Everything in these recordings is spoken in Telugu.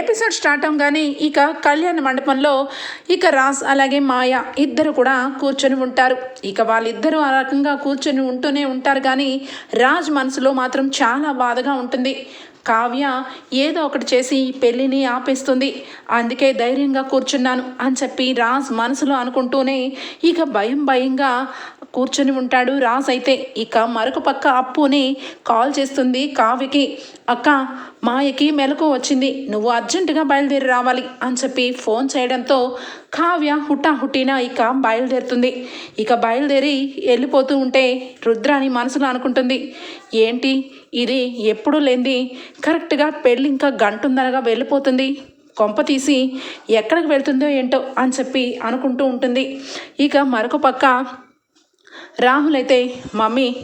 ఎపిసోడ్ స్టార్ట్ అవగానే ఇక కళ్యాణ మండపంలో ఇక రాస్ అలాగే మాయ ఇద్దరు కూడా కూర్చొని ఉంటారు. ఇక వాళ్ళిద్దరూ ఆ రకంగా కూర్చొని ఉంటూనే ఉంటారు కానీ రాజ్ మనసులో మాత్రం చాలా బాధగా ఉంటుంది. కావ్య ఏదో ఒకటి చేసి పెళ్ళిని ఆపేస్తుంది. అందుకే ధైర్యంగా కూర్చున్నాను అని చెప్పి రాజ్ మనసులో అనుకుంటూనే ఇక భయం భయంగా కూర్చొని ఉంటాడు. రాజ్ అయితే ఇక మరొక పక్క అప్పుని కాల్ చేస్తుంది. కావ్యకి అక్క మాయకి మెలకు వచ్చింది. నువ్వు అర్జెంటుగా బయలుదేరి రావాలి అని చెప్పి ఫోన్ చేయడంతో కావ్య హుటాహుటిన ఇక బయలుదేరుతుంది. ఇక బయలుదేరి వెళ్ళిపోతూ ఉంటే రుద్రాని మనసులో అనుకుంటుంది ఏంటి? ఇది ఎప్పుడు లేనిది. కరెక్ట్గా పెళ్ళి ఇంకా గంట ఉందనగా వెళ్ళిపోతుంది. కొంప తీసి ఎక్కడికి వెళ్తుందో ఏంటో అని చెప్పి అనుకుంటూ ఉంటుంది. ఇక మరొక పక్క రాహుల్ అయితే మమ్మీ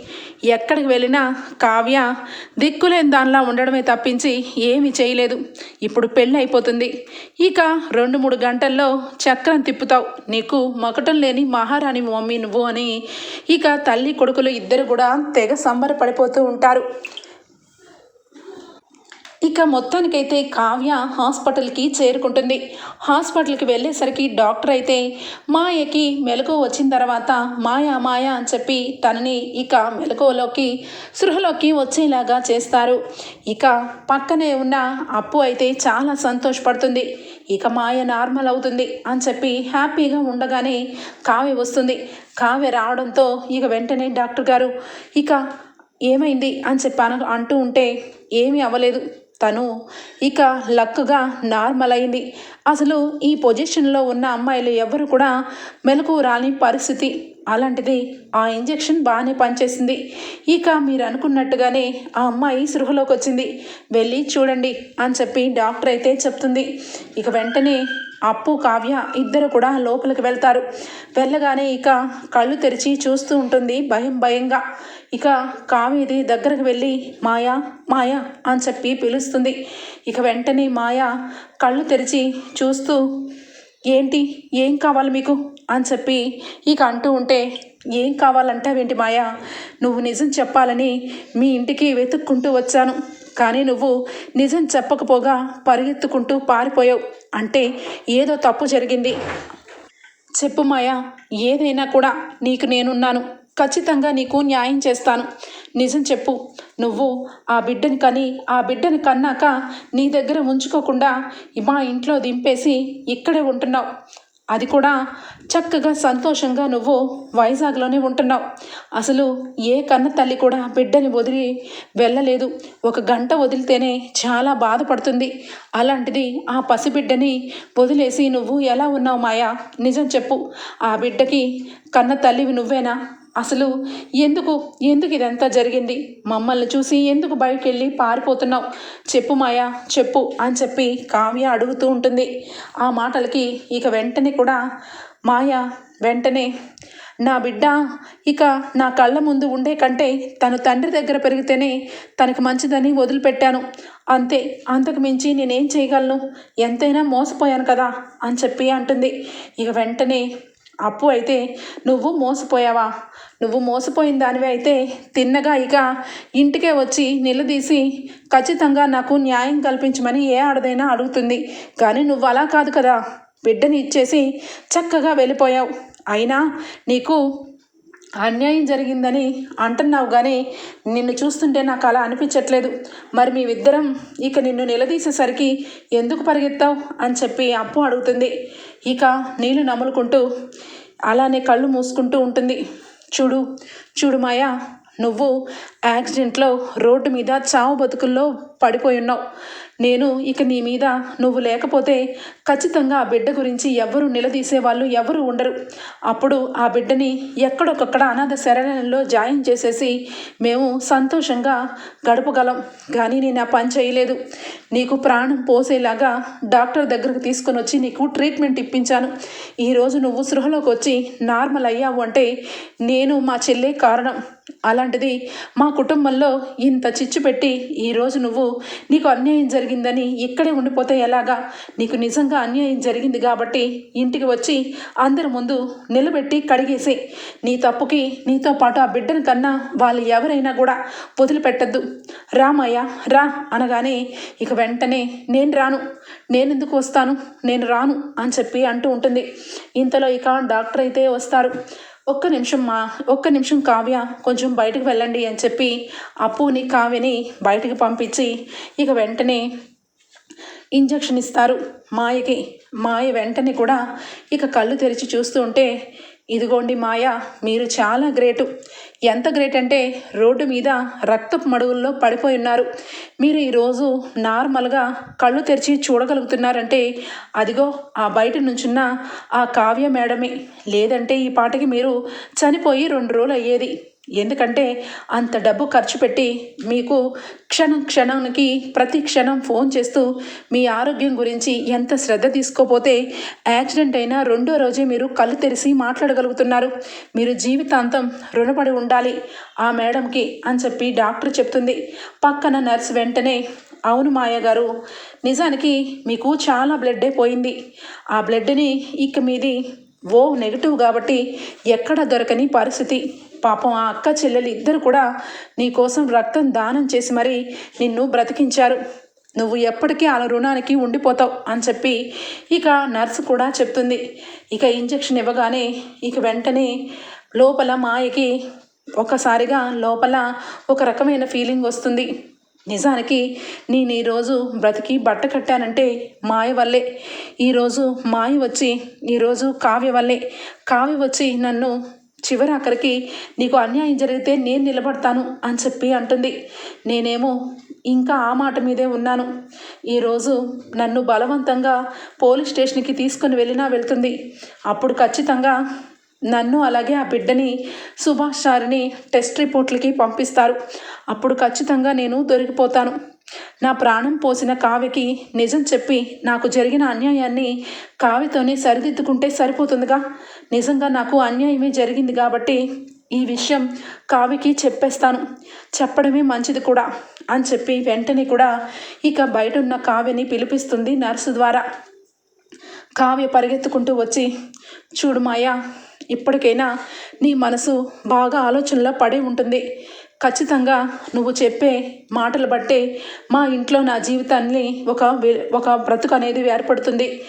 ఎక్కడికి వెళ్ళినా కావ్య దిక్కులేని దానిలా ఉండడమే తప్పించి ఏమీ చేయలేదు. ఇప్పుడు పెళ్ళి అయిపోతుంది. ఇక రెండు మూడు గంటల్లో చక్రం తిప్పుతావు. నీకు మొకటం లేని మహారాణి మమ్మీ నువ్వు అని ఇక తల్లి కొడుకులు ఇద్దరు కూడా తెగ సంబరపడిపోతూ ఉంటారు. ఇక మొత్తానికైతే కావ్య హాస్పిటల్కి చేరుకుంటుంది. హాస్పిటల్కి వెళ్ళేసరికి డాక్టర్ అయితే మాయకి మెలకు వచ్చిన తర్వాత మాయా మాయా అని చెప్పి తనని ఇక మెలకువలోకి సృహలోకి వచ్చేలాగా చేస్తారు. ఇక పక్కనే ఉన్న అప్పు అయితే చాలా సంతోషపడుతుంది. ఇక మాయ నార్మల్ అవుతుంది అని చెప్పి హ్యాపీగా ఉండగానే కావ్య వస్తుంది. కావ్య రావడంతో ఇక వెంటనే డాక్టర్ గారు ఇక ఏమైంది? అని చెప్పాను అంటూ ఉంటే ఏమీ అవ్వలేదు. తను ఇక లక్గా నార్మల్ అయింది. అసలు ఈ పొజిషన్లో ఉన్న అమ్మాయిలు ఎవరు కూడా మెలకు రాని పరిస్థితి. అలాంటిది ఆ ఇంజెక్షన్ బాగానే పనిచేసింది. ఇక మీరు అనుకున్నట్టుగానే ఆ అమ్మాయి సృహలోకి వచ్చింది వెళ్ళి చూడండి అని చెప్పి డాక్టర్ అయితే చెప్తుంది. ఇక వెంటనే అప్పు కావ్య ఇద్దరు కూడా లోపలికి వెళ్తారు. వెళ్ళగానే ఇక కళ్ళు తెరిచి చూస్తూ ఉంటుంది భయం భయంగా. ఇక కావ్యది దగ్గరకు వెళ్ళి మాయా మాయా అని చెప్పి పిలుస్తుంది. ఇక వెంటనే మాయ కళ్ళు తెరిచి చూస్తూ ఏంటి ఏం కావాలి మీకు? అని చెప్పి ఇక అంటూ ఉంటే ఏం కావాలంటావేంటి మాయా? నువ్వు నిజం చెప్పాలని మీ ఇంటికి వెతుక్కుంటూ వచ్చాను. కానీ నువ్వు నిజం చెప్పకపోగా పరిగెత్తుకుంటూ పారిపోయావు. అంటే ఏదో తప్పు జరిగింది. చెప్పు మాయా ఏదైనా కూడా నీకు నేనున్నాను. ఖచ్చితంగా నీకు న్యాయం చేస్తాను. నిజం చెప్పు. నువ్వు ఆ బిడ్డని కని ఆ బిడ్డని కన్నాక నీ దగ్గర ఉంచుకోకుండా మా ఇంట్లో దింపేసి ఇక్కడే ఉంటున్నావు. అది కూడా చక్కగా సంతోషంగా నువ్వు వైజాగ్లోనే ఉంటున్నావు. అసలు ఏ కన్న తల్లి కూడా బిడ్డని వదిలి వెళ్ళలేదు. ఒక గంట వదిలితేనే చాలా బాధపడుతుంది. అలాంటిది ఆ పసిబిడ్డని వదిలేసి నువ్వు ఎలా ఉన్నావు మాయా? నిజం చెప్పు. ఆ బిడ్డకి కన్న తల్లివి నువ్వేనా? అసలు ఎందుకు ఎందుకు ఇదంతా జరిగింది? మమ్మల్ని చూసి ఎందుకు బయటికి వెళ్ళి పారిపోతున్నావు? చెప్పు మాయా చెప్పు అని చెప్పి కావ్య అడుగుతూ ఉంటుంది. ఆ మాటలకి ఇక వెంటనే కూడా మాయ వెంటనే నా బిడ్డ ఇక నా కళ్ళ ముందు ఉండే కంటే తను తండ్రి దగ్గర పెరిగితేనే తనకు మంచిదని వదిలిపెట్టాను. అంతే అంతకు మించి నేనేం చేయగలను? ఎంతైనా మోసపోయాను కదా అని చెప్పి అంటుంది. ఇక వెంటనే అప్పు అయితే నువ్వు మోసపోయావా? నువ్వు మోసపోయిన దానివి అయితే తిన్నగా ఇక ఇంటికే వచ్చి నిలదీసి ఖచ్చితంగా నాకు న్యాయం కల్పించమని ఏ ఆడదైనా అడుగుతుంది. కానీ నువ్వు అలా కాదు కదా. బిడ్డని ఇచ్చేసి చక్కగా వెళ్ళిపోయావు. అయినా నీకు అన్యాయం జరిగిందని అంటున్నావు కానీ నిన్ను చూస్తుంటే నాకు అలా అనిపించట్లేదు. మరి మీ ఇద్దరం ఇక నిన్ను నిలదీసేసరికి ఎందుకు పరిగెత్తావు? అని చెప్పి అప్పు అడుగుతుంది. ఇక నీళ్ళు నములుకుంటూ అలానే కళ్ళు మూసుకుంటూ ఉంటుంది. చూడు చూడు మాయా నువ్వు యాక్సిడెంట్లో రోడ్డు మీద చావు బతుకుల్లో పడిపోయి ఉన్నావు. నేను ఇక నీ మీద నువ్వు లేకపోతే ఖచ్చితంగా ఆ బిడ్డ గురించి ఎవరు నిలదీసే వాళ్ళు ఎవరు ఉండరు. అప్పుడు ఆ బిడ్డని ఎక్కడొకక్కడ అనాథ శరణంలో జాయిన్ చేసేసి మేము సంతోషంగా గడపగలం. కానీ నేను ఆ పని చేయలేదు. నీకు ప్రాణం పోసేలాగా డాక్టర్ దగ్గరకు తీసుకొని వచ్చి నీకు ట్రీట్మెంట్ ఇప్పించాను. ఈరోజు నువ్వు సృహలోకి వచ్చి నార్మల్ అయ్యావు అంటే నేను మా చెల్లే కారణం. అలాంటిది మా కుటుంబంలో ఇంత చిచ్చు పెట్టి ఈరోజు నువ్వు నీకు అన్యాయం జరిగిందని ఇక్కడే ఉండిపోతే ఎలాగా? నీకు నిజంగా అన్యాయం జరిగింది కాబట్టి ఇంటికి వచ్చి అందరి ముందు నిలబెట్టి కడిగేసి. నీ తప్పుకి నీతో పాటు ఆ బిడ్డను కన్నా వాళ్ళు ఎవరైనా కూడా వదిలిపెట్టద్దు. రామయ్య రా అనగానే ఇక వెంటనే నేను రాను. నేను ఎందుకు వస్తాను? నేను రాను అని చెప్పి అంటూ ఉంటుంది. ఇంతలో ఇక డాక్టర్ అయితే వస్తారు. ఒక్క నిమిషం మా ఒక్క నిమిషం కావ్య కొంచెం బయటకు వెళ్ళండి అని చెప్పి అప్పుని కావ్యని బయటకు పంపించి ఇక వెంటనే ఇంజక్షన్ ఇస్తారు. మాయకి మాయ వెంటనే కూడా ఇక కళ్ళు తెరిచి చూస్తూ ఉంటే ఇదిగోండి మాయ మీరు చాలా గ్రేటు. ఎంత గ్రేట్ అంటే రోడ్డు మీద రక్తపు మడుగుల్లో పడిపోయి ఉన్నారు. మీరు ఈరోజు నార్మల్గా కళ్ళు తెరిచి చూడగలుగుతున్నారంటే అదిగో ఆ బయట నుంచున్న ఆ కావ్య మేడమే. లేదంటే ఈ పాటకి మీరు చనిపోయి రెండు రోజులు అయ్యేది. ఎందుకంటే అంత డబ్బు ఖర్చు పెట్టి మీకు క్షణం క్షణానికి ప్రతి క్షణం ఫోన్ చేస్తూ మీ ఆరోగ్యం గురించి ఎంత శ్రద్ధ తీసుకోపోతే యాక్సిడెంట్ అయినా రెండో రోజే మీరు కళ్ళు తెరిచి మాట్లాడగలుగుతున్నారు. మీరు జీవితాంతం రుణపడి ఉండాలి. ఆ మేడంకి అని చెప్పి డాక్టర్ చెప్తుంది. పక్కన నర్స్ వెంటనే అవును మాయ గారు నిజానికి మీకు చాలా బ్లడ్డే పోయింది. ఆ బ్లడ్ని ఇక మీది ఓ నెగిటివ్ కాబట్టి ఎక్కడ దొరకని పరిస్థితి. పాపం ఆ అక్క చెల్లెలు ఇద్దరు కూడా నీ కోసం రక్తం దానం చేసి మరీ నిన్ను బ్రతికించారు. నువ్వు ఎప్పటికీ ఆ రుణానికి ఉండిపోతావు అని చెప్పి ఇక నర్సు కూడా చెప్తుంది. ఇక ఇంజెక్షన్ ఇవ్వగానే ఇక వెంటనే లోపల మాయకి ఒకసారిగా లోపల ఒక రకమైన ఫీలింగ్ వస్తుంది. నిజానికి నేను ఈరోజు బ్రతికి బట్ట కట్టానంటే మాయ వల్లే. ఈరోజు మాయ వచ్చి ఈరోజు కావ్య వల్లే. కావ్య వచ్చి నన్ను చివరి అక్కడికి నీకు అన్యాయం జరిగితే నేను నిలబడతాను అని చెప్పి అంటుంది. నేనేమో ఇంకా ఆ మాట మీదే ఉన్నాను. ఈరోజు నన్ను బలవంతంగా పోలీస్ స్టేషన్కి తీసుకొని వెళ్ళినా వెళ్తుంది. అప్పుడు ఖచ్చితంగా నన్ను అలాగే ఆ బిడ్డని సుభాష్ సార్ని టెస్ట్ రిపోర్ట్లకి పంపిస్తారు. అప్పుడు ఖచ్చితంగా నేను దొరికిపోతాను. నా ప్రాణం పోసిన కావ్యకి నిజం చెప్పి నాకు జరిగిన అన్యాయాన్ని కావ్యతోనే సరిదిద్దుకుంటే సరిపోతుందిగా. నిజంగా నాకు అన్యాయమే జరిగింది కాబట్టి ఈ విషయం కావికి చెప్పేస్తాను. చెప్పడమే మంచిది కూడా అని చెప్పి వెంటనే కూడా ఇక బయట ఉన్న కావ్యని పిలిపిస్తుంది నర్సు ద్వారా. కావ్య పరిగెత్తుకుంటూ వచ్చి చూడు మాయా ఇప్పటికైనా నీ మనసు బాగా ఆలోచనలో పడి ఉంటుంది. ఖచ్చితంగా నువ్వు చెప్పే మాటలు బట్టే మా ఇంట్లో నా జీవితాన్ని ఒక ఒక బ్రతుకు అనేది ఏర్పడుతుంది.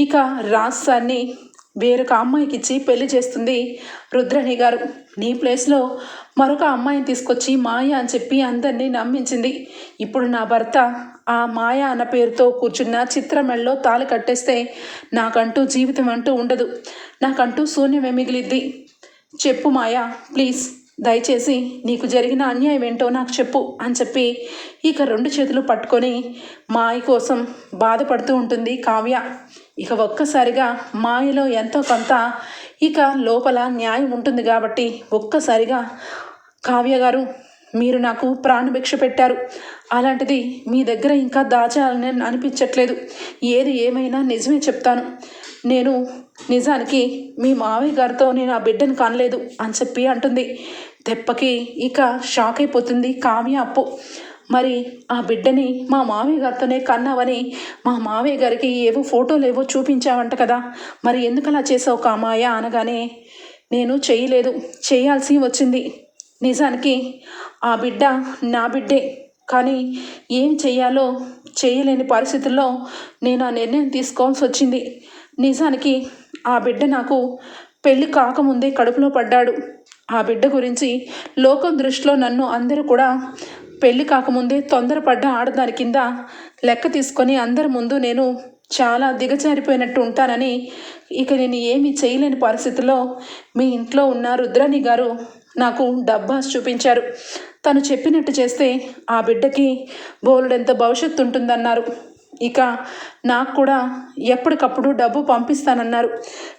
ఇక రాసాన్ని వేరొక అమ్మాయికి ఇచ్చి పెళ్ళి చేస్తుంది రుద్రణి గారు. నీ ప్లేస్లో మరొక అమ్మాయిని తీసుకొచ్చి మాయ అని చెప్పి అందరినీ నమ్మించింది. ఇప్పుడు నా భర్త ఆ మాయ అన్న పేరుతో కూర్చున్న చిత్రమెళ్ళలో తాళి కట్టేస్తే నాకంటూ జీవితం అంటూ ఉండదు. నాకంటూ శూన్యమే మిగిలిద్ది. చెప్పు మాయా ప్లీజ్. దయచేసి నీకు జరిగిన అన్యాయం ఏంటో నాకు చెప్పు అని చెప్పి ఇక రెండు చేతులు పట్టుకొని మాయ కోసం బాధపడుతూ ఉంటుంది కావ్య. ఇక ఒక్కసారిగా మాయలో ఎంతో కొంత ఇక లోపల న్యాయం ఉంటుంది కాబట్టి ఒక్కసారిగా కావ్య గారు మీరు నాకు ప్రాణభిక్ష పెట్టారు. అలాంటిది మీ దగ్గర ఇంకా దాచాలని అనిపించట్లేదు. ఏది ఏమైనా నిజమే చెప్తాను. నేను నిజానికి మీ మావయ్య గారితో నేను ఆ బిడ్డను కనలేదు అని చెప్పి అంటుంది. దెబ్బకి ఇక షాక్ అయిపోతుంది కావ్య అప్పు. మరి ఆ బిడ్డని మా మావయ్య గారితోనే కన్నావని మా మావయ్య గారికి ఏవో ఫోటోలు ఏవో చూపించావంట కదా. మరి ఎందుకు అలా చేసావు కామాయ అనగానే నేను చేయలేదు చేయాల్సి వచ్చింది. నిజానికి ఆ బిడ్డ నా బిడ్డే. కానీ ఏం చేయాలో చేయలేని పరిస్థితుల్లో నేను ఆ నిర్ణయం తీసుకోవాల్సి వచ్చింది. నిజానికి ఆ బిడ్డ నాకు పెళ్ళి కాకముందే కడుపులో పడ్డాడు. ఆ బిడ్డ గురించి లోకం దృష్టిలో నన్ను అందరూ కూడా పెళ్ళి కాకముందే తొందరపడ్డ ఆడదాని కింద లెక్క తీసుకొని అందరి ముందు నేను చాలా దిగజారిపోయినట్టు ఉంటానని ఇక నేను ఏమీ చేయలేని పరిస్థితిలో మీ ఇంట్లో ఉన్న రుద్రాణి గారు నాకు డబ్బాస్ చూపించారు. తను చెప్పినట్టు చేస్తే ఆ బిడ్డకి బోలెడంత భవిష్యత్తు ఉంటుందన్నారు. ఇక నాకు కూడా ఎప్పటికప్పుడు డబ్బు పంపిస్తానన్నారు.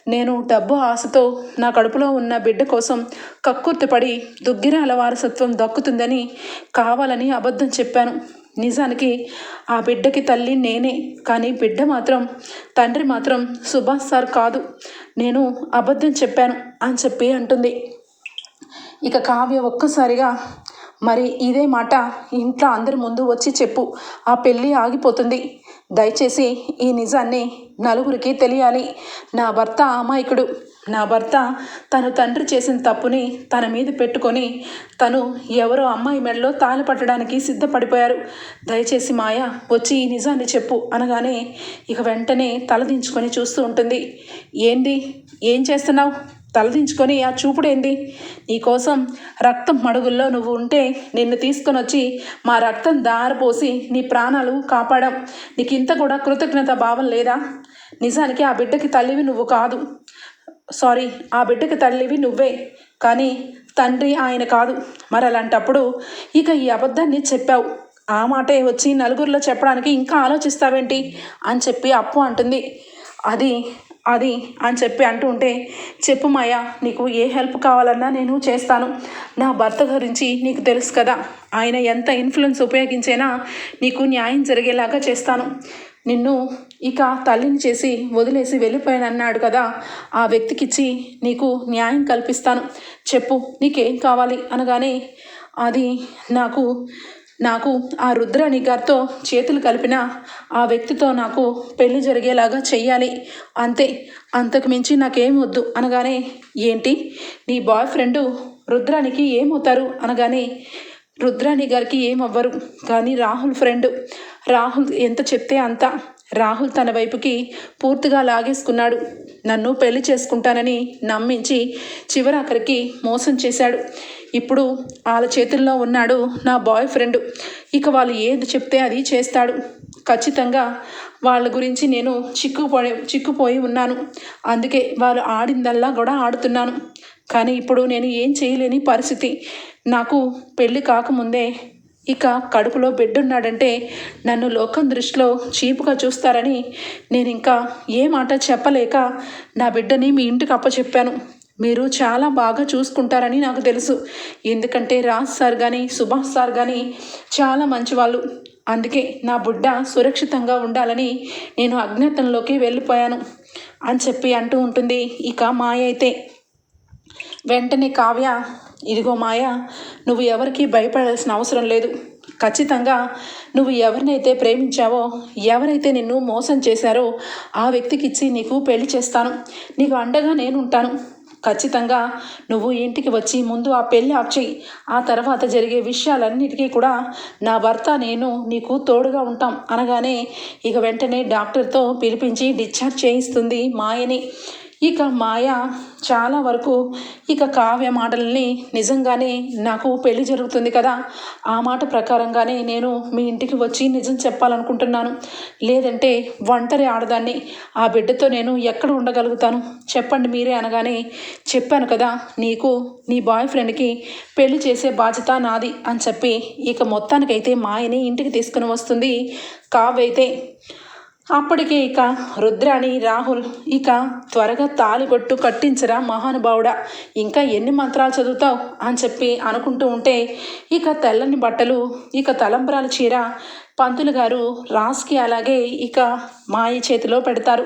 నేను డబ్బు ఆశతో నా కడుపులో ఉన్న బిడ్డ కోసం కక్కుర్తిపడి దుగ్గిరాల వారసత్వం దక్కుతుందని కావాలని అబద్ధం చెప్పాను. నిజానికి ఆ బిడ్డకి తల్లి నేనే కానీ బిడ్డ మాత్రం తండ్రి మాత్రం సుభాష్ సార్ కాదు. నేను అబద్ధం చెప్పాను అని చెప్పి అంటుంది. ఇక కావ్య ఒక్కసారిగా మరి ఇదే మాట ఇంట్లో అందరి ముందు వచ్చి చెప్పు. ఆ పెళ్ళి ఆగిపోతుంది. దయచేసి ఈ నిజాన్ని నలుగురికి తెలియాలి. నా భర్త అమాయకుడు. నా భర్త తను తండ్రి చేసిన తప్పుని తన మీద పెట్టుకొని తను ఎవరో అమ్మాయి మెడలో తాళి పట్టడానికి సిద్ధపడిపోయారు. దయచేసి మాయ వచ్చి ఈ నిజాన్ని చెప్పు అనగానే ఇక వెంటనే తలదించుకొని చూస్తూ ఉంటుంది. ఏంది? ఏం చేస్తున్నావు? తలదించుకొని ఆ చూపుడేంది? నీకోసం రక్తం మడుగుల్లో నువ్వు ఉంటే నిన్ను తీసుకొని వచ్చి మా రక్తం దారిపోసి నీ ప్రాణాలు కాపాడాం. నీకు ఇంత కూడా కృతజ్ఞత భావం లేదా? నిజానికి ఆ బిడ్డకి తల్లివి నువ్వు కాదు. సారీ ఆ బిడ్డకి తల్లివి నువ్వే. కానీ తండ్రి ఆయన కాదు. మరి అలాంటప్పుడు ఇక ఈ అబద్ధాన్ని చెప్పావు. ఆ మాటే వచ్చి నలుగురిలో చెప్పడానికి ఇంకా ఆలోచిస్తావేంటి? అని చెప్పి అప్పు అంటుంది. అది అది అని చెప్పి అంటూ ఉంటే చెప్పు మాయా నీకు ఏ హెల్ప్ కావాలన్నా నేను చేస్తాను. నా భర్త గురించి నీకు తెలుసు కదా. ఆయన ఎంత ఇన్ఫ్లుయెన్స్ ఉపయోగించైనా నీకు న్యాయం జరిగేలాగా చేస్తాను. నిన్ను ఇక తల్లిని చేసి వదిలేసి వెళ్ళిపోయానన్నాడు కదా. ఆ వ్యక్తికిచ్చి నీకు న్యాయం కల్పిస్తాను. చెప్పు నీకేం కావాలి? అనగానే అది నాకు నాకు ఆ రుద్రాణి గారితో చేతులు కలిపిన ఆ వ్యక్తితో నాకు పెళ్ళి జరిగేలాగా చెయ్యాలి. అంతే అంతకు మించి నాకేం వద్దు అనగానే ఏంటి? నీ బాయ్ ఫ్రెండు రుద్రానికి ఏమవుతారు? అనగానే రుద్రాణి గారికి ఏమవ్వరు కానీ రాహుల్ ఫ్రెండ్. రాహుల్ ఎంత చెప్తే అంత. రాహుల్ తన వైపుకి పూర్తిగా లాగేసుకున్నాడు. నన్ను పెళ్ళి చేసుకుంటానని నమ్మించి చివరాఖరికి మోసం చేశాడు. ఇప్పుడు వాళ్ళ చేతుల్లో ఉన్నాడు నా బాయ్ ఫ్రెండ్ ఇక వాళ్ళు ఏది చెప్తే అది చేస్తాడు. ఖచ్చితంగా వాళ్ళ గురించి నేను చిక్కుపోయి చిక్కుపోయి ఉన్నాను. అందుకే వాళ్ళు ఆడిందల్లా కూడా ఆడుతున్నాను. కానీ ఇప్పుడు నేను ఏం చేయలేని పరిస్థితి. నాకు పెళ్ళి కాకముందే ఇక కడుపులో బిడ్డున్నాడంటే నన్ను లోకం దృష్టిలో చీపుగా చూస్తారని నేను ఇంకా ఏ మాట చెప్పలేక నా బిడ్డని మీ ఇంటికి అప్పచెప్పాను. మీరు చాలా బాగా చూసుకుంటారని నాకు తెలుసు. ఎందుకంటే రాజ్ సార్ కానీ సుభాష్ సార్ కానీ చాలా మంచివాళ్ళు. అందుకే నా బుడ్డ సురక్షితంగా ఉండాలని నేను అజ్ఞాతంలోకి వెళ్ళిపోయాను అని చెప్పి అంటూ ఉంటుంది. ఇక మాయ అయితే వెంటనే కావ్య ఇదిగో మాయ నువ్వు ఎవరికి భయపడాల్సిన అవసరం లేదు. ఖచ్చితంగా నువ్వు ఎవరినైతే ప్రేమించావో ఎవరైతే నిన్ను మోసం చేశారో ఆ వ్యక్తికి ఇచ్చి నీకు పెళ్ళి చేస్తాను. నీకు అండగా నేను ఉంటాను ఖచ్చితంగా నువ్వు ఇంటికి వచ్చి ముందు ఆ పెళ్ళి ఆఫ్ చేయి ఆ తర్వాత జరిగే విషయాలన్నిటికీ కూడా నా భర్త నేను నీకు తోడుగా ఉంటాం అనగానే ఇక వెంటనే డాక్టర్తో పిలిపించి డిశ్చార్జ్ చేయిస్తుంది మాయని ఇక మాయ చాలా వరకు ఇక కావ్య మాటల్ని నిజంగానే నాకు పెళ్ళి జరుగుతుంది కదా? ఆ మాట ప్రకారంగానే నేను మీ ఇంటికి వచ్చి నిజం చెప్పాలనుకుంటున్నాను. లేదంటే ఒంటరి ఆడదాన్ని ఆ బిడ్డతో నేను ఎక్కడ ఉండగలుగుతాను? చెప్పండి మీరే అనగానే చెప్పాను కదా నీకు నీ బాయ్ ఫ్రెండ్కి పెళ్ళి చేసే బాధ్యత నాది అని చెప్పి ఇక మొత్తానికైతే మాయని ఇంటికి తీసుకుని వస్తుంది కావ్య అప్పటికే ఇక రుద్రాణి రాహుల్ ఇక త్వరగా తాలిగొట్టు కట్టించరా మహానుభావుడా. ఇంకా ఎన్ని మంత్రాలు చదువుతావు? అని చెప్పి అనుకుంటూ ఉంటే ఇక తెల్లని బట్టలు ఇక తలంబ్రాల చీర పంతులు గారు రాస్కి అలాగే ఇక మాయ చేతిలో పెడతారు.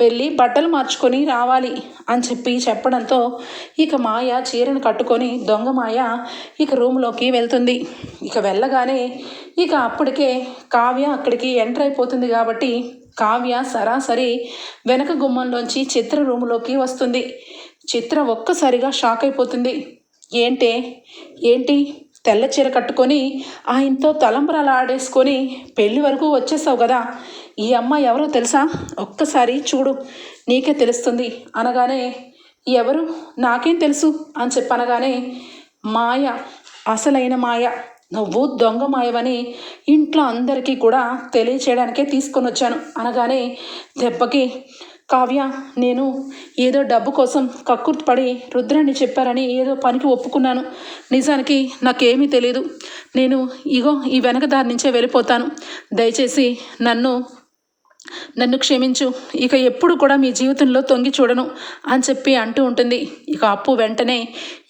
వెళ్ళి బట్టలు మార్చుకొని రావాలి అని చెప్పి చెప్పడంతో ఇక మాయ చీరను కట్టుకొని దొంగ మాయ ఇక రూమ్లోకి వెళ్తుంది. ఇక వెళ్ళగానే ఇక అప్పటికే కావ్య అక్కడికి ఎంటర్ అయిపోతుంది కాబట్టి కావ్య సరాసరి వెనక గుమ్మంలోంచి చిత్ర రూములోకి వస్తుంది. చిత్ర ఒక్కసారిగా షాక్ అయిపోతుంది. ఏంటే? ఏంటి? తెల్ల చీర కట్టుకొని ఆయనతో తలంబరాలు ఆడేసుకొని పెళ్ళి వరకు వచ్చేసావు కదా? ఈ అమ్మ ఎవరో తెలుసా? ఒక్కసారి చూడు నీకే తెలుస్తుంది. అనగానే ఎవరు? నాకేం తెలుసు? అని చెప్పనగానే మాయ అసలైన మాయ. నువ్వు దొంగ మాయవని ఇంట్లో అందరికీ కూడా తెలియచేయడానికే తీసుకొని వచ్చాను. అనగానే దెబ్బకి కావ్య నేను ఏదో డబ్బు కోసం కక్కుర్తిపడి రుద్రాన్ని చెప్పారని ఏదో పనికి ఒప్పుకున్నాను. నిజానికి నాకేమీ తెలియదు నేను ఇగో ఈ వెనక దారి నుంచే వెళ్ళిపోతాను. దయచేసి నన్ను నన్ను క్షమించు. ఇక ఎప్పుడు కూడా మీ జీవితంలో తొంగి చూడను అని చెప్పి అంటూ ఉంటుంది. ఇక అప్పు వెంటనే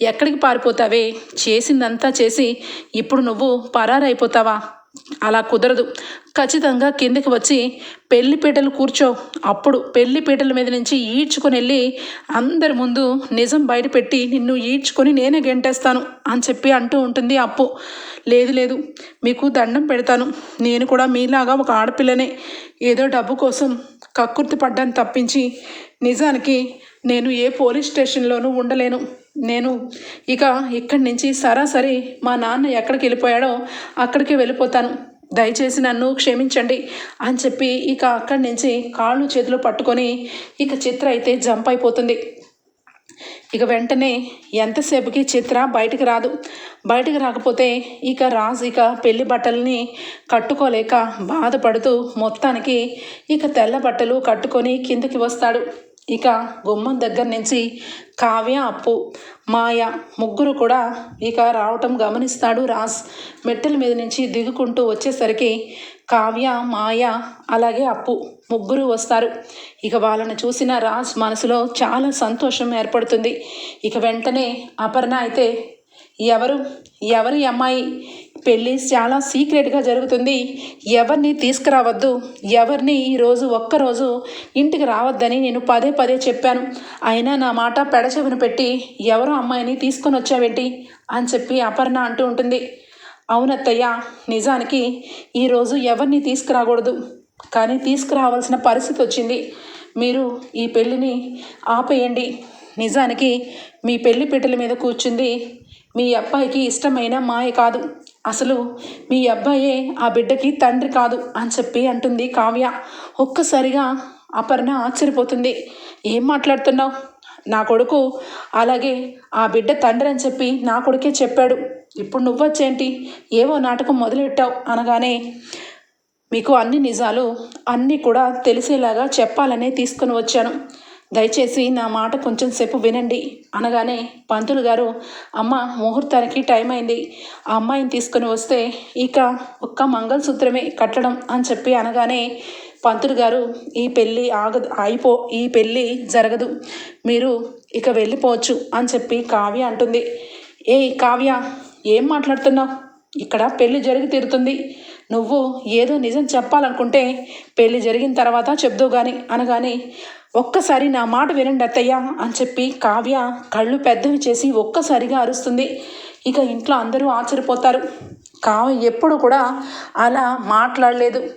ఎక్కడికి పారిపోతావే? చేసిందంతా చేసి ఇప్పుడు నువ్వు పరారైపోతావా? అలా కుదరదు. ఖచ్చితంగా కిందకి వచ్చి పెళ్ళి పీటలు కూర్చో. అప్పుడు పెళ్ళి పీటల మీద నుంచి ఈడ్చుకొని వెళ్ళి అందరి ముందు నిజం బయటపెట్టి నిన్ను ఈడ్చుకొని నేనే గెంటేస్తాను అని చెప్పి అంటూ ఉంటుంది అప్పు. లేదు లేదు మీకు దండం పెడతాను. నేను కూడా మీలాగా ఒక ఆడపిల్లనే. ఏదో డబ్బు కోసం కక్కుర్తి పడ్డాను తప్పించి నిజానికి నేను ఏ పోలీస్ స్టేషన్లోనూ ఉండలేను. నేను ఇక ఇక్కడి నుంచి సరాసరి మా నాన్న ఎక్కడికి వెళ్ళిపోయాడో అక్కడికి వెళ్ళిపోతాను. దయచేసి నన్ను క్షమించండి అని చెప్పి ఇక అక్కడి నుంచి కాళ్ళు చేతులు పట్టుకొని ఇక చిత్ర అయితే జంప్ అయిపోతుంది. ఇక వెంటనే ఎంతసేపుకి చిత్ర బయటికి రాదు. బయటికి రాకపోతే ఇక రాజు ఇక పెళ్ళి బట్టలని కట్టుకోలేక బాధపడుతూ మొత్తానికి ఇక తెల్ల బట్టలు కట్టుకొని కిందకి వస్తాడు. ఇక గుమ్మం దగ్గర నుంచి కావ్య అప్పు మాయ ముగ్గురు కూడా ఇక రావటం గమనిస్తాడు రాస్. మెట్టెల మీద నుంచి దిగుకుంటూ వచ్చేసరికి కావ్య మాయ అలాగే అప్పు ముగ్గురు వస్తారు. ఇక వాళ్ళని చూసిన రాజ్ మనసులో చాలా సంతోషం ఏర్పడుతుంది. ఇక వెంటనే అపర్ణ అయితే ఎవరు? ఎవరి అమ్మాయి పెళ్ళి చాలా సీక్రెట్గా జరుగుతుంది. ఎవరిని తీసుకురావద్దు ఎవరిని ఈరోజు ఒక్కరోజు ఇంటికి రావద్దని నేను పదే పదే చెప్పాను. అయినా నా మాట పెడచెవిన పెట్టి ఎవరో అమ్మాయిని తీసుకొని వచ్చావేంటి? అని చెప్పి అపర్ణ అంటూ ఉంటుంది. అవునత్తయ్య నిజానికి ఈరోజు ఎవరిని తీసుకురాకూడదు? కానీ తీసుకురావాల్సిన పరిస్థితి వచ్చింది. మీరు ఈ పెళ్ళిని ఆపేయండి. నిజానికి మీ పెళ్ళి పెట్టెల మీద కూర్చుంది మీ అబ్బాయికి ఇష్టమైన మాయ కాదు. అసలు మీ అబ్బాయే ఆ బిడ్డకి తండ్రి కాదు అని చెప్పి అంటుంది కావ్య. ఒక్కసారిగా అపర్ణ ఆశ్చర్యపోతుంది. ఏం మాట్లాడుతున్నావు? నా కొడుకు అలాగే ఆ బిడ్డ తండ్రి అని చెప్పి నా కొడుకే చెప్పాడు. ఇప్పుడు నువ్వొచ్చేంటి? ఏవో నాటకం మొదలెట్టావు అనగానే మీకు అన్ని నిజాలు అన్నీ కూడా తెలిసేలాగా చెప్పాలనే తీసుకుని వచ్చాను. దయచేసి నా మాట కొంచెం సేపు వినండి. అనగానే పంతులు గారు అమ్మ ముహూర్తానికి టైం అయింది. ఆ అమ్మాయిని తీసుకుని వస్తే ఇక ఒక్క మంగళసూత్రమే కట్టడం అని చెప్పి అనగానే పంతులు గారు ఈ పెళ్ళి ఆగదు అయిపో ఈ పెళ్ళి జరగదు. మీరు ఇక వెళ్ళిపోవచ్చు అని చెప్పి కావ్య అంటుంది. ఏ కావ్య ఏం మాట్లాడుతున్నావు? ఇక్కడ పెళ్ళి జరిగి తీరుతుంది. నువ్వు ఏదో నిజం చెప్పాలనుకుంటే పెళ్ళి జరిగిన తర్వాత చెప్దు కానీ అనగానే ఒక్కసారి నా మాట వినండి అత్తయ్య అని చెప్పి కావ్య కళ్ళు పెద్దవి చేసి ఒక్కసారిగా అరుస్తుంది. ఇక ఇంట్లో అందరూ ఆశ్చర్యపోతారు. కావ్య ఎప్పుడు కూడా అలా మాట్లాడలేదు.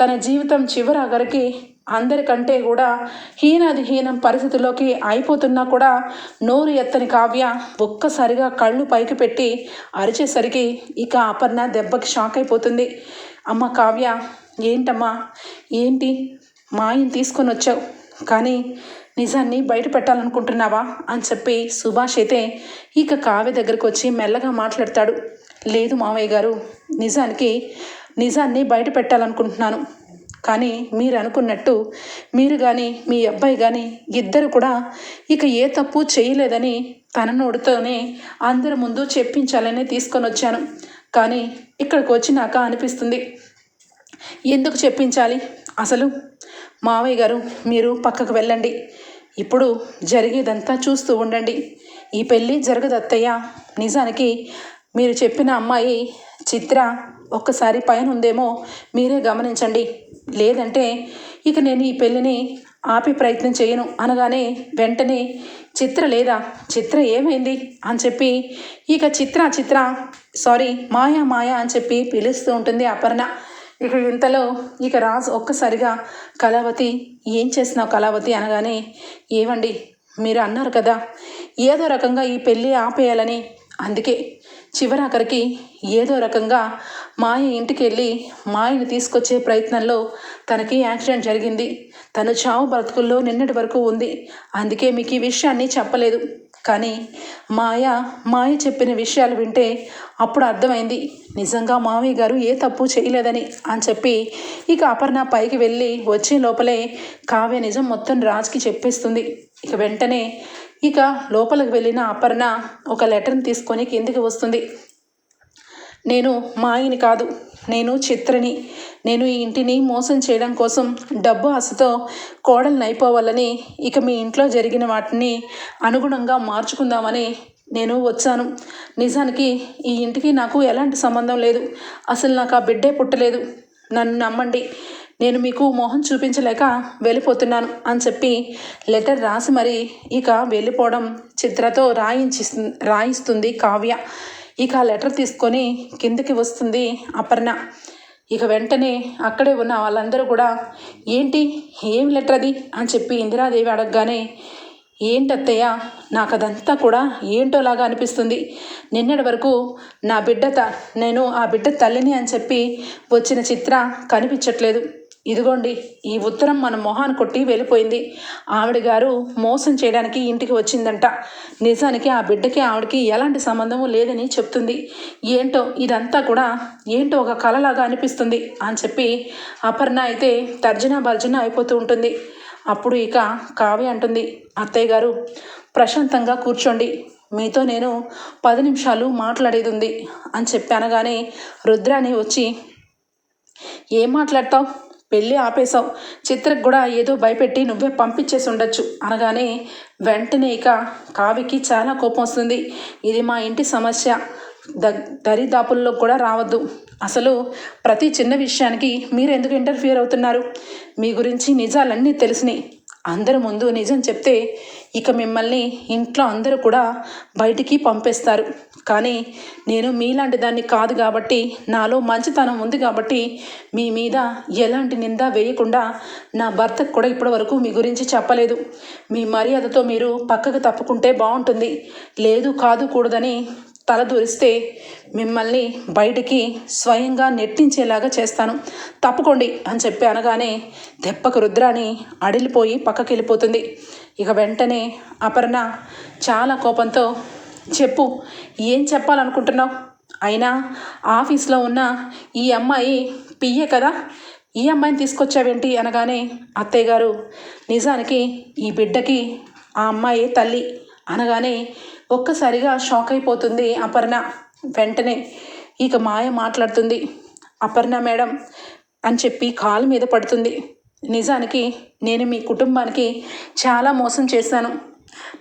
తన జీవితం చివరి అందరికంటే కూడా హీనాది హీనం పరిస్థితుల్లోకి అయిపోతున్నా కూడా నోరు ఎత్తని కావ్య ఒక్కసారిగా కళ్ళు పైకి పెట్టి అరిచేసరికి ఇక అపర్ణ దెబ్బకి షాక్ అయిపోతుంది. అమ్మ కావ్య ఏంటమ్మా? ఏంటి? మాయని తీసుకొని వచ్చావు. కానీ నిజాన్ని బయట పెట్టాలనుకుంటున్నావా అని చెప్పి సుభాష్ అయితే ఇక కావ్య దగ్గరకు వచ్చి మెల్లగా మాట్లాడతాడు. లేదు మావయ్య గారు నిజానికి నిజాన్ని బయట పెట్టాలనుకుంటున్నాను. కానీ మీరు అనుకున్నట్టు మీరు కానీ మీ అబ్బాయి కానీ ఇద్దరు కూడా ఇక ఏ తప్పు చేయలేదని తన నోడుతోనే అందరి ముందు చెప్పించాలని తీసుకొని వచ్చాను. కానీ ఇక్కడికి వచ్చినాక అనిపిస్తుంది ఎందుకు చెప్పించాలి? అసలు మావయ్య గారు మీరు పక్కకు వెళ్ళండి. ఇప్పుడు జరిగేదంతా చూస్తూ ఉండండి. ఈ పెళ్ళి జరగదు అత్తయ్య. నిజానికి మీరు చెప్పిన అమ్మాయి చిత్ర ఒక్కసారి పైన ఉందేమో మీరే గమనించండి. లేదంటే ఇక నేను ఈ పెళ్ళిని ఆపే ప్రయత్నం చేయను అనగానే వెంటనే చిత్ర లేదా చిత్ర ఏమైంది? అని చెప్పి ఇక చిత్ర చిత్ర సారీ మాయా మాయా అని చెప్పి పిలుస్తూ ఉంటుంది అపర్ణ. ఇక ఇంతలో ఇక రాజు ఒక్కసారిగా కళావతి ఏం చేసినావు కళావతి? అనగానే ఏవండి మీరు అన్నారు కదా ఏదో రకంగా ఈ పెళ్ళి ఆపేయాలని. అందుకే చివరాఖరికి ఏదో రకంగా మాయ ఇంటికి వెళ్ళి మాయని తీసుకొచ్చే ప్రయత్నంలో తనకి యాక్సిడెంట్ జరిగింది. తను చావు బ్రతుకుల్లో నిన్నటి వరకు ఉంది. అందుకే మీకు ఈ విషయాన్ని చెప్పలేదు. కానీ మాయ మాయ చెప్పిన విషయాలు వింటే అప్పుడు అర్థమైంది నిజంగా మామయ్య గారు ఏ తప్పు చేయలేదని అని చెప్పి ఇక అపర్ణ పైకి వెళ్ళి వచ్చే లోపలే కావ్య నిజం మొత్తం రాజ్కి చెప్పేస్తుంది. ఇక వెంటనే ఇక లోపలికి వెళ్ళిన అపర్ణ ఒక లెటర్ని తీసుకొని కిందికి వస్తుంది. నేను మాయని కాదు నేను చిత్రని. నేను ఈ ఇంటిని మోసం చేయడం కోసం డబ్బు ఆశతో కోడలు అయిపోవాలని ఇక మీ ఇంట్లో జరిగిన వాటిని అనుగుణంగా మార్చుకుందామని నేను వచ్చాను. నిజానికి ఈ ఇంటికి నాకు ఎలాంటి సంబంధం లేదు. అసలు నాకు ఆ బిడ్డే పుట్టలేదు. నన్ను నమ్మండి. నేను మీకు మోహం చూపించలేక వెళ్ళిపోతున్నాను అని చెప్పి లెటర్ రాసి మరి ఇక వెళ్ళిపోవడం చిత్రతో రాయించి రాయిస్తుంది కావ్య. ఇక ఆ లెటర్ తీసుకొని కిందకి వస్తుంది అపర్ణ. ఇక వెంటనే అక్కడే ఉన్న వాళ్ళందరూ కూడా ఏంటి? ఏం లెటర్ అది? అని చెప్పి ఇందిరాదేవి అడగగానే ఏంటత్తయ్య? నాకు అదంతా కూడా ఏంటోలాగా అనిపిస్తుంది. నిన్నటి వరకు నా బిడ్డ త నేను ఆ బిడ్డ తల్లిని అని చెప్పి వచ్చిన చిత్ర కనిపించట్లేదు. ఇదిగోండి ఈ ఉత్తరం మన మొహాన్ని కొట్టి వెళ్ళిపోయింది. ఆవిడ గారు మోసం చేయడానికి ఇంటికి వచ్చిందంట. నిజానికి ఆ బిడ్డకి ఆవిడకి ఎలాంటి సంబంధము లేదని చెప్తుంది. ఏంటో ఇదంతా కూడా ఏంటో ఒక కలలాగా అనిపిస్తుంది అని చెప్పి అపర్ణ అయితే తర్జన భర్జన అయిపోతూ ఉంటుంది. అప్పుడు ఇక కావ్య అంటుంది అత్తయ్య గారు ప్రశాంతంగా కూర్చోండి. మీతో నేను పది నిమిషాలు మాట్లాడేది ఉంది అని చెప్పి అనగానే రుద్రాని వచ్చి ఏం మాట్లాడతావు? పెళ్ళి ఆపేశావు. చిత్రకు కూడా ఏదో భయపెట్టి నువ్వే పంపించేసి ఉండొచ్చు. అనగానే వెంటనే ఇక కావికి చాలా కోపం వస్తుంది. ఇది మా ఇంటి సమస్య. ద దరిదాపుల్లో కూడా రావద్దు. అసలు ప్రతి చిన్న విషయానికి మీరు ఎందుకు ఇంటర్ఫియర్ అవుతున్నారు? మీ గురించి నిజాలన్నీ తెలిసినాయి. అందరి ముందు నిజం చెప్తే ఇక మిమ్మల్ని ఇంట్లో అందరూ కూడా బయటికి పంపేస్తారు. కానీ నేను మీలాంటి దాన్ని కాదు కాబట్టి నాలో మంచితనం ఉంది కాబట్టి మీ మీద ఎలాంటి నింద వేయకుండా నా భర్తకు కూడా ఇప్పటి వరకు మీ గురించి చెప్పలేదు. మీ మర్యాదతో మీరు పక్కకు తప్పుకుంటే బాగుంటుంది. లేదు కాదు కూడదని తల దూరిస్తే మిమ్మల్ని బయటికి స్వయంగా నెట్టించేలాగా చేస్తాను. తప్పుకోండి అని చెప్పి అనగానే దెప్పకు రుద్రాని అడిలిపోయి పక్కకి వెళ్ళిపోతుంది ఇక వెంటనే అపర్ణ చాలా కోపంతో చెప్పు ఏం చెప్పాలనుకుంటున్నావు? అయినా ఆఫీస్లో ఉన్న ఈ అమ్మాయి పియ్యే కదా? ఈ అమ్మాయిని తీసుకొచ్చావేంటి? అనగానే అత్తయ్య గారు నిజానికి ఈ బిడ్డకి ఆ అమ్మాయి తల్లి. అనగానే ఒక్కసారిగా షాక్ అయిపోతుంది అపర్ణ. వెంటనే ఇక మాయ మాట్లాడుతుంది. అపర్ణ మేడం అని చెప్పి కాలు మీద పడుతుంది. నిజానికి నేను మీ కుటుంబానికి చాలా మోసం చేశాను.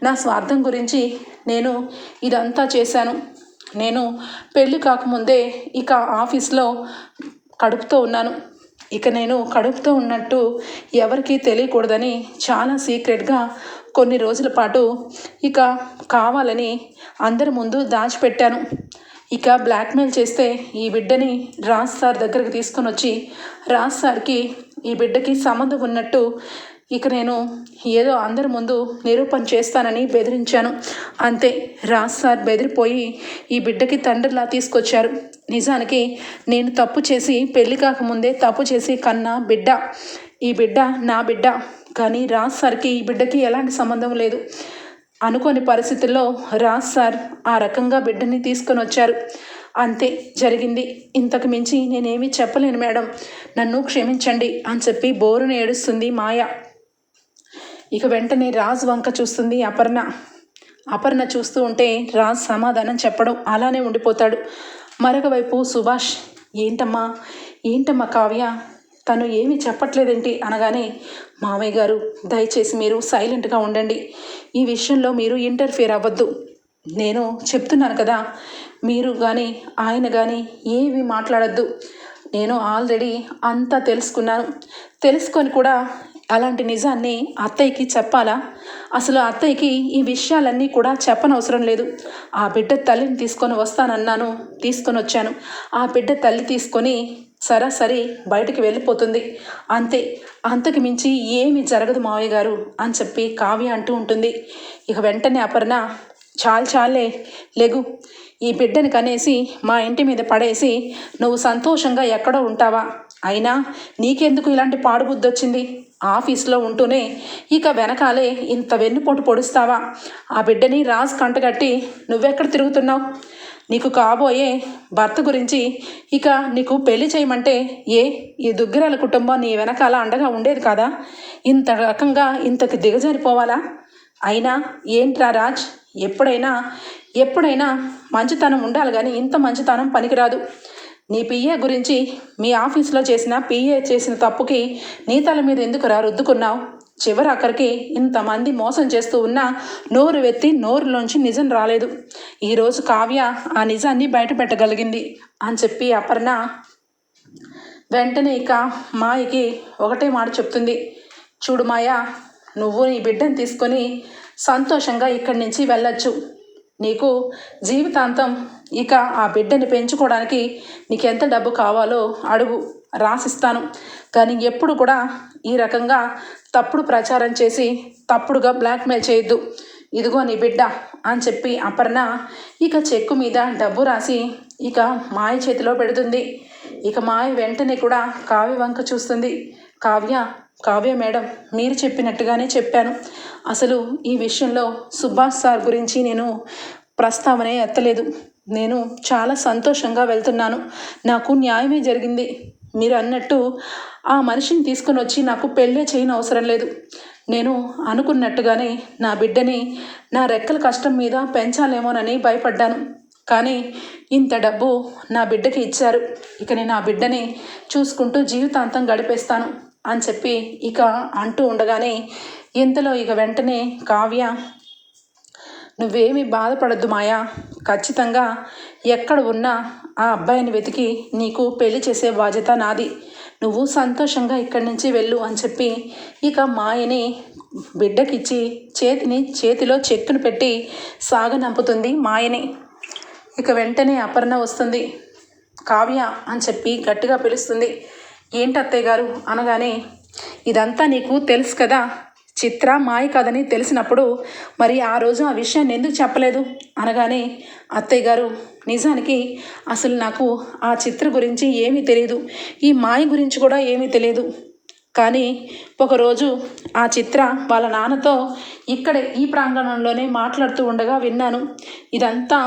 నా స్వార్థం గురించి నేను ఇదంతా చేశాను. నేను పెళ్ళి కాకముందే ఇక ఆఫీస్లో కడుపుతో ఉన్నాను. ఇక నేను కడుపుతో ఉన్నట్టు ఎవరికీ తెలియకూడదని చాలా సీక్రెట్గా కొన్ని రోజుల పాటు ఇక కావాలని అందరి ముందు దాచిపెట్టాను. ఇక బ్లాక్మెయిల్ చేస్తే ఈ బిడ్డని రాజ్ సార్ దగ్గరికి తీసుకొని వచ్చి రాజ్ సార్కి ఈ బిడ్డకి సంబంధం ఉన్నట్టు ఇక నేను ఏదో అందరి ముందు నిరూపణ చేస్తానని బెదిరించాను. అంతే రాజ్ సార్ బెదిరిపోయి ఈ బిడ్డకి తండ్రిలా తీసుకొచ్చారు. నిజానికి నేను తప్పు చేసి పెళ్ళి కాకముందే తప్పు చేసి కన్నా బిడ్డ ఈ బిడ్డ నా బిడ్డ. కానీ రాజ్ సార్కి ఈ బిడ్డకి ఎలాంటి సంబంధం లేదు. అనుకోని పరిస్థితుల్లో రాజ్ సార్ ఆ రకంగా బిడ్డని తీసుకొని వచ్చారు. అంతే జరిగింది. ఇంతకు మించి నేనేమీ చెప్పలేను మేడం. నన్ను క్షమించండి అని చెప్పి బోరును ఏడుస్తుంది మాయ. ఇక వెంటనే రాజ్ వంక చూస్తుంది అపర్ణ. అపర్ణ చూస్తూ ఉంటే రాజ్ సమాధానం చెప్పడం అలానే ఉండిపోతాడు. మరొక వైపు సుభాష్ ఏంటమ్మా? ఏంటమ్మా కావ్య? తను ఏమీ చెప్పట్లేదేంటి? అనగానే మామయ్య గారు దయచేసి మీరు సైలెంట్గా ఉండండి. ఈ విషయంలో మీరు ఇంటర్ఫియర్ అవ్వద్దు. నేను చెప్తున్నాను కదా మీరు కానీ ఆయన కానీ ఏవి మాట్లాడద్దు. నేను ఆల్రెడీ అంతా తెలుసుకున్నాను. తెలుసుకొని కూడా అలాంటి నిజాన్ని అత్తయ్యకి చెప్పాలా? అసలు అత్తయ్యకి ఈ విషయాలన్నీ కూడా చెప్పనవసరం లేదు. ఆ బిడ్డ తల్లిని తీసుకొని వస్తానన్నాను తీసుకొని వచ్చాను. ఆ బిడ్డ తల్లి తీసుకొని సరాసరి బయటికి వెళ్ళిపోతుంది. అంతే. అంతకు మించి ఏమి జరగదు మావయ్య గారు అని చెప్పి కావ్య అంటూ ఉంటుంది. ఇక వెంటనే అపర్ణ చాలు చాలే లెగు. ఈ బిడ్డని కనేసి మా ఇంటి మీద పడేసి నువ్వు సంతోషంగా ఎక్కడో ఉంటావా? అయినా నీకెందుకు ఇలాంటి పాడుబుద్ధి వచ్చింది ఆఫీస్లో ఉంటూనే ఇక వెనకాలే ఇంత వెన్నుపోటు పొడుస్తావా? ఆ బిడ్డని రాజు కంటగట్టి నువ్వెక్కడ తిరుగుతున్నావు? నీకు కాబోయే భర్త గురించి ఇక నీకు పెళ్ళి చేయమంటే ఏ ఈ దుగ్గిరాల కుటుంబం నీ వెనకాల అండగా ఉండేది కదా? ఇంత రకంగా ఇంతకు దిగజారిపోవాలా? అయినా ఏంట్రా రాజ్? ఎప్పుడైనా ఎప్పుడైనా మంచితనం ఉండాలి కానీ ఇంత మంచితనం పనికిరాదు. నీ పిఏ గురించి మీ ఆఫీస్లో చేసిన పిఏ చేసిన తప్పుకి నీ తల మీద ఎందుకు రా రుద్దుకున్నావు చివరి అక్కడికి ఇంతమంది మోసం చేస్తూ ఉన్నా నోరు వెత్తి నోరులోంచి నిజం రాలేదు. ఈరోజు కావ్య ఆ నిజాన్ని బయటపెట్టగలిగింది అని చెప్పి అపర్ణ వెంటనే ఇక మాయకి ఒకటే మాట చెప్తుంది. చూడు మాయ నువ్వు నీ బిడ్డను తీసుకొని సంతోషంగా ఇక్కడి నుంచి వెళ్ళొచ్చు. నీకు జీవితాంతం ఇక ఆ బిడ్డని పెంచుకోవడానికి నీకు ఎంత డబ్బు కావాలో అడుగు రాసిస్తాను. కానీ ఎప్పుడు కూడా ఈ రకంగా తప్పుడు ప్రచారం చేసి తప్పుడుగా బ్లాక్మెయిల్ చేయొద్దు. ఇదిగో నీ బిడ్డ అని చెప్పి అపర్ణ ఇక చెక్కు మీద డబ్బు రాసి ఇక మాయ చేతిలో పెడుతుంది. ఇక మాయ వెంటనే కూడా కావ్య వంక చూస్తుంది. కావ్య కావ్య మేడం మీరు చెప్పినట్టుగానే చెప్పాను. అసలు ఈ విషయంలో సుభాష్ సార్ గురించి నేను ప్రస్తావనే ఎత్తలేదు. నేను చాలా సంతోషంగా వెళ్తున్నాను. నాకు న్యాయమే జరిగింది. మీరు అన్నట్టు ఆ మనిషిని తీసుకొని వచ్చి నాకు పెళ్ళే చేయని అవసరం లేదు. నేను అనుకున్నట్టుగానే నా బిడ్డని నా రెక్కల కష్టం మీద పెంచాలేమోనని భయపడ్డాను. కానీ ఇంత డబ్బు నా బిడ్డకి ఇచ్చారు. ఇక నేను ఆ బిడ్డని చూసుకుంటూ జీవితాంతం గడిపేస్తాను. అని చెప్పి ఇక అంటూ ఉండగానే ఇంతలో ఇక వెంటనే కావ్య నువ్వేమి బాధపడద్దు మాయా. ఖచ్చితంగా ఎక్కడ ఉన్నా ఆ అబ్బాయిని వెతికి నీకు పెళ్ళి చేసే బాధ్యత నాది. నువ్వు సంతోషంగా ఇక్కడి నుంచి వెళ్ళు అని చెప్పి ఇక మాయని బిడ్డకిచ్చి చేతిని చేతిలో చెక్కును పెట్టి సాగనంపుతుంది మాయని. ఇక వెంటనే అపర్ణ వస్తుంది. కావ్య అని చెప్పి గట్టిగా పిలుస్తుంది. ఏంటి అత్తయ్య గారు అనగానే ఇదంతా నీకు తెలుసు కదా? చిత్ర మాయ కదని తెలిసినప్పుడు మరి ఆ రోజు ఆ విషయాన్ని ఎందుకు చెప్పలేదు? అనగానే అత్తయ్య గారు నిజానికి అసలు నాకు ఆ చిత్ర గురించి ఏమీ తెలియదు. ఈ మాయ గురించి కూడా ఏమీ తెలియదు. కానీ ఒకరోజు ఆ చిత్ర వాళ్ళ నాన్నతో ఇక్కడే ఈ ప్రాంగణంలోనే మాట్లాడుతూ ఉండగా విన్నాను. ఇదంతా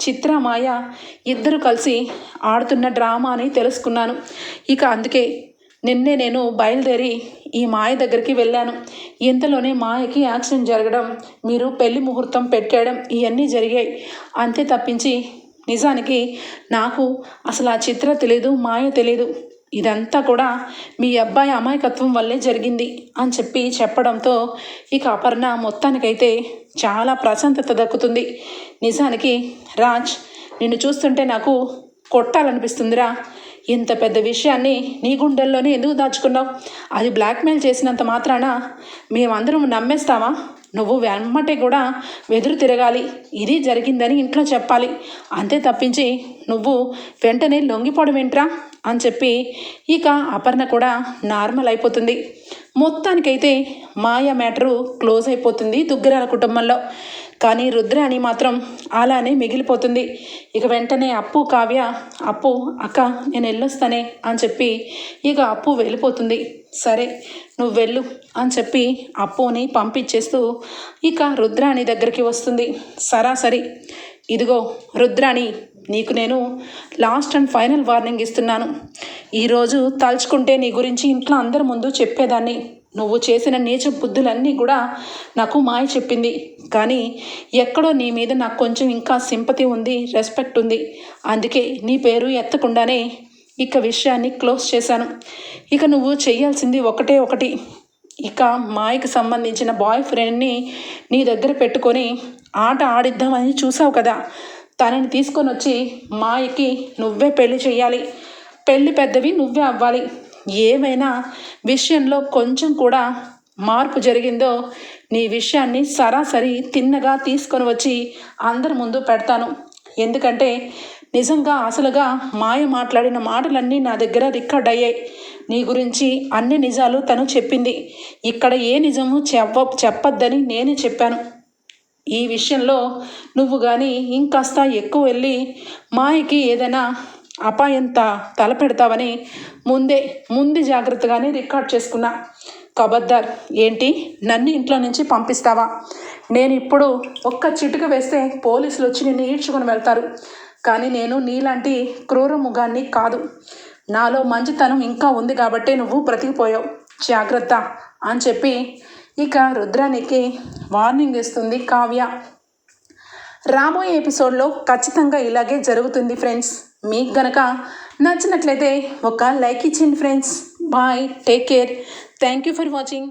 చిత్ర మాయ ఇద్దరు కలిసి ఆడుతున్న డ్రామా అని తెలుసుకున్నాను. ఇక అందుకే నిన్నే నేను బయలుదేరి ఈ మాయ దగ్గరికి వెళ్ళాను. ఇంతలోనే మాయకి యాక్సిడెంట్ జరగడం మీరు పెళ్ళి ముహూర్తం పెట్టేయడం ఇవన్నీ జరిగాయి. అంతే తప్పించి నిజానికి నాకు అసలు ఆ చిత్ర తెలియదు మాయ తెలియదు ఇదంతా కూడా మీ అబ్బాయి అమాయకత్వం వల్లే జరిగింది అని చెప్పి చెప్పడంతో ఇక అపర్ణ మొత్తానికైతే చాలా ప్రశాంతత దక్కుతుంది. నిజానికి రాజ్ నిన్ను చూస్తుంటే నాకు కొట్టాలనిపిస్తుందిరా. ఇంత పెద్ద విషయాన్ని నీ గుండెల్లోనే ఎందుకు దాచుకున్నావు? అది బ్లాక్మెయిల్ చేసినంత మాత్రాన మేమందరం నమ్మేస్తావా నువ్వు వెమ్మటే కూడా వెదురు తిరగాలి. ఇది జరిగిందని ఇంట్లో చెప్పాలి. అంతే తప్పించి నువ్వు వెంటనే లొంగిపోవడం ఏంట్రా? అని చెప్పి ఇక అపర్ణ కూడా నార్మల్ అయిపోతుంది. మొత్తానికైతే మాయ మ్యాటరు క్లోజ్ అయిపోతుంది దుగ్గరాల కుటుంబంలో. కానీ రుద్రాణి మాత్రం అలానే మిగిలిపోతుంది. ఇక వెంటనే అప్పు కావ్య అప్పు అక్క నేను వెళ్ళొస్తానే అని చెప్పి ఇక అప్పు వెళ్ళిపోతుంది. సరే నువ్వు వెళ్ళు అని చెప్పి అప్పుని పంపించేస్తూ ఇక రుద్రాణి దగ్గరికి వస్తుంది. సరాసరి ఇదిగో రుద్రాణి నీకు నేను లాస్ట్ అండ్ ఫైనల్ వార్నింగ్ ఇస్తున్నాను. ఈరోజు తలుచుకుంటే నీ గురించి ఇంట్లో అందరి ముందు చెప్పేదాన్ని. నువ్వు చేసిన నీచ బుద్ధులన్నీ కూడా నాకు మాయ చెప్పింది. కానీ ఎక్కడో నీ మీద నాకు కొంచెం ఇంకా సింపతి ఉంది రెస్పెక్ట్ ఉంది. అందుకే నీ పేరు ఎత్తకుండానే ఇక విషయాన్ని క్లోజ్ చేశాను. ఇక నువ్వు చేయాల్సింది ఒకటే ఒకటి. ఇక మాయకు సంబంధించిన బాయ్ ఫ్రెండ్ని నీ దగ్గర పెట్టుకొని ఆట ఆడిద్దామని చూసావు కదా. తనని తీసుకొని వచ్చి మాయకి నువ్వే పెళ్ళి చేయాలి పెళ్ళి పెద్దవి నువ్వే అవ్వాలి. ఏమైనా విషయంలో కొంచెం కూడా మార్పు జరిగిందో నీ విషయాన్ని సరాసరి తిన్నగా తీసుకొని వచ్చి అందరి ముందు పెడతాను. ఎందుకంటే నిజంగా అసలుగా మాయ మాట్లాడిన మాటలన్నీ నా దగ్గర రికార్డ్ అయ్యాయి. నీ గురించి అన్ని నిజాలు తను చెప్పింది. ఇక్కడ ఏ నిజము చెప్ప చెప్పొద్దని నేనే చెప్పాను. ఈ విషయంలో నువ్వు కానీ ఇంకాస్త ఎక్కువ వెళ్ళి మాయకి ఏదైనా అపాయంతా తలపెడతావని ముందే ముందు జాగ్రత్తగానే రికార్డ్ చేసుకున్నా. కబద్దార్ ఏంటి? నన్ను ఇంట్లో నుంచి పంపిస్తావా? నేను ఇప్పుడు ఒక్క చిటుక వేస్తే పోలీసులు వచ్చి నిన్ను ఈడ్చుకొని వెళ్తారు. కానీ నేను నీలాంటి క్రూర ముఖాన్ని కాదు. నాలో మంచితనం ఇంకా ఉంది కాబట్టే నువ్వు బ్రతికిపోయావు. జాగ్రత్త అని చెప్పి ఇక రుద్రానికి వార్నింగ్ ఇస్తుంది కావ్య. రాబోయే ఎపిసోడ్లో ఖచ్చితంగా ఇలాగే జరుగుతుంది ఫ్రెండ్స్. మీకు గనక నచ్చినట్లయితే ఒక లైక్ ఇచ్చింది friends. Bye take care thank you for watching